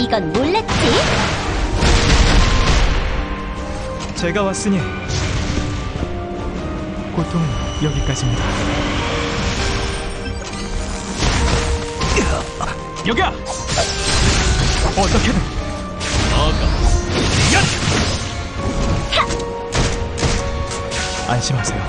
이건 몰랐지? 제가 왔으니 고통은 여기까지입니다. 여기야! 어떻게든 안심하세요.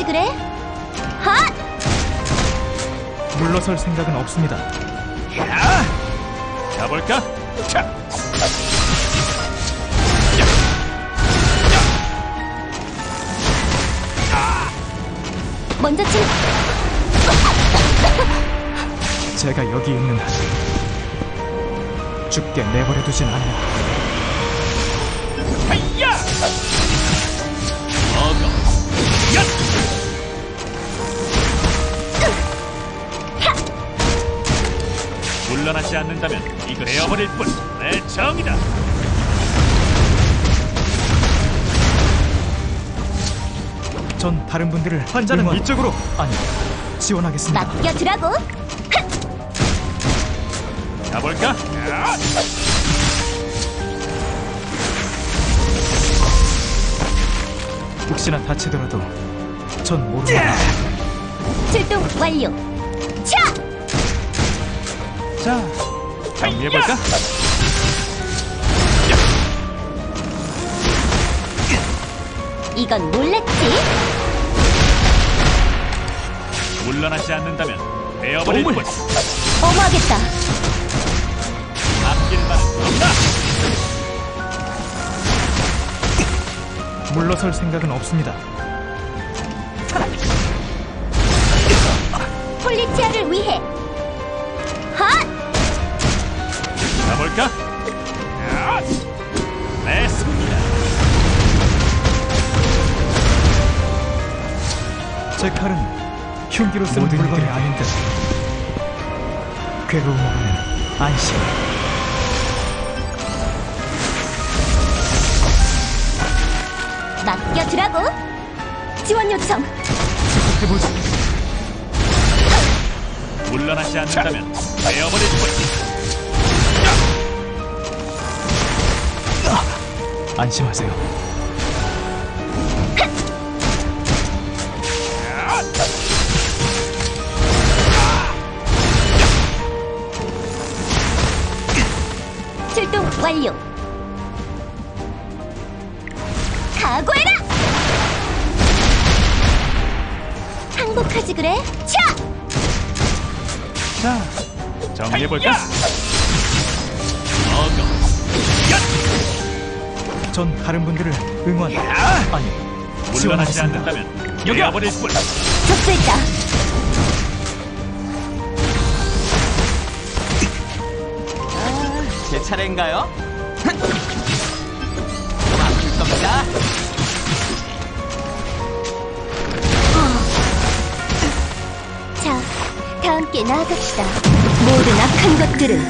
항복하지 그래? 헛! 물러설 생각은 없습니다. 야 가볼까 자 먼저 친 제가 여기 있는 한 죽게 내버려두진 않아요. 하야 물러나지 않는다면 이거 베어버릴 뿐내 정이다 전 다른 분들을 환자는 응원. 이쪽으로 아니 지원하겠습니다. 맡겨두라고? 가볼까 야 혹시나 다치더라도 전 모릅니다. 출동 완료 차! 자, 정리해볼까? 이건 몰랐지? 물러나지 않는다면 베어버릴 도움을. 뿐 어머하겠다 앞길만은 없다 물러설 생각은 없습니다. 폴리티아를 위해 흉기로 쓴 물건이 아닌데 괴로움 없는 안심. 맡겨두라고? 지원 요청 해보지. 물러나지 않는다면 베어버릴 뿐 안심하세요. 완료 각오해라! 항복하지 그래? 차! 자, 정리해볼까? 전 다른 분들을 응원 야! 아니 물러나지 지원하겠습니다. 않는다면 여기야! 베어버릴 뿐 접수했다 차례인가요? 좀 아플 겁니다. 자, 다 함께 나아갑시다 모든 악한 것들은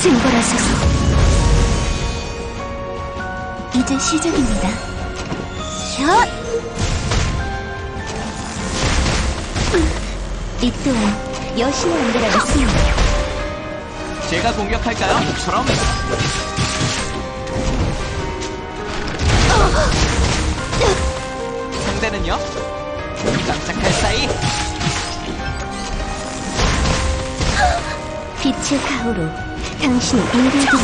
증거라소서 이제 시작입니다 샷! 이 또한 여신의 안개라겠습니다 제가 공격할까요? 처럼 상대는요? 깜짝할 사이 빛의 가호로 당신을 인도해드리죠.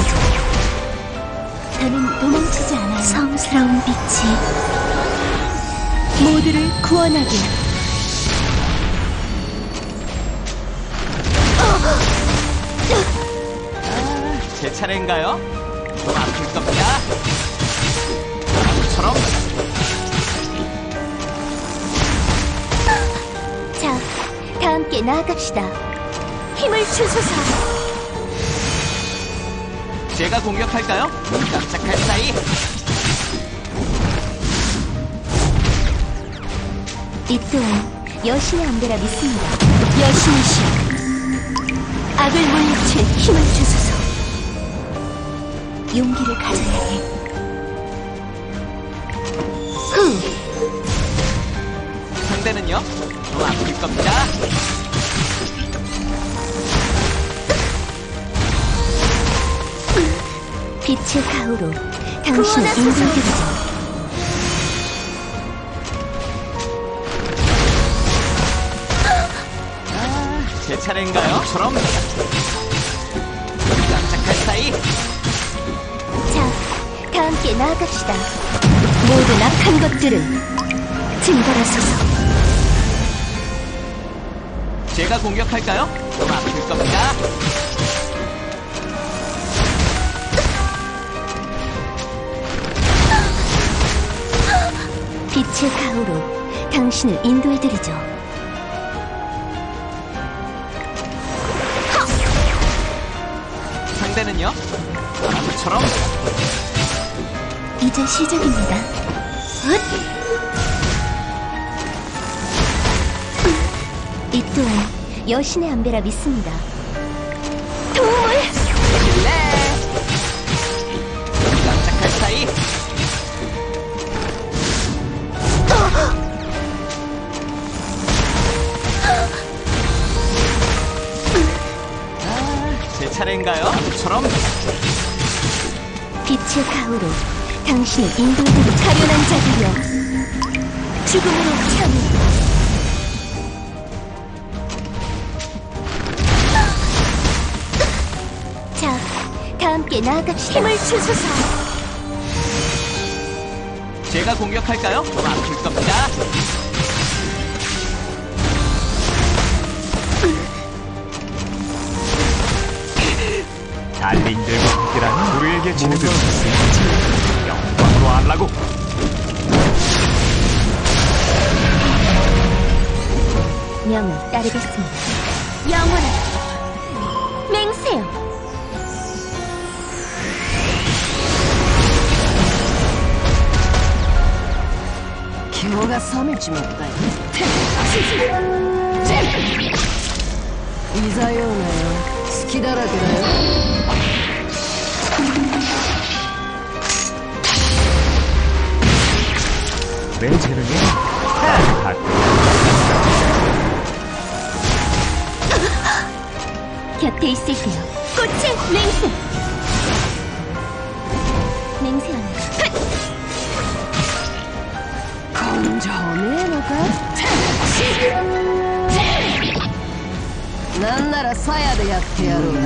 저는 도망치지 않아요. 성스러운 빛이 모두를 구원하게. 차례인가요? 좀 아플 겁니다. 처럼 자, 다 함께 나아갑시다. 힘을 주소서. 제가 공격할까요? 눈 깜짝할 사이 이 또한 여신의 안배라 믿습니다. 여신이시여, 악을 물리칠 힘을 주소서. 용기를 가져야 해. 흥, 상대는요? 좀 아플 겁니다 빛의 가호로 당신을 인도해드리죠. 제 차례인가요? 그럼 눈 깜짝할 사이 함께 나아갑시다. 모든 악한 것들은 증발하소서. 제가 공격할까요? 좀 아플 겁니다 빛의 가호로 당신을 인도해드리죠. 상대는요? 바람처럼 이제 시작입니다. 헛! 이 또한 여신의 안배라 믿습니다. 도움을! 눈 깜짝할 사이 아, 제 차례인가요? 처럼 빛의 가호로 당신을 인도해드리죠. 가련한 자들이여 죽음으로 참으 자, 다 함께 나아갑시다. 힘을 주소서. 제가 공격할까요? 좀 아플 겁니다. 달린들과 함께라는 우리에게 주는 건영 hago. 명을 따르겠습니 다. 영원한 맹세 요. 기호가 서늘지 못가 요. 이사요나요 스키다라그나요 내 재능이 다 곁에 있을게요. 꽃의 맹세. 맹세하는 根性ねえのかなんなら鞘でやってやろうか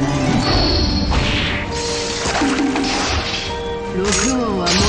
六門は持ってる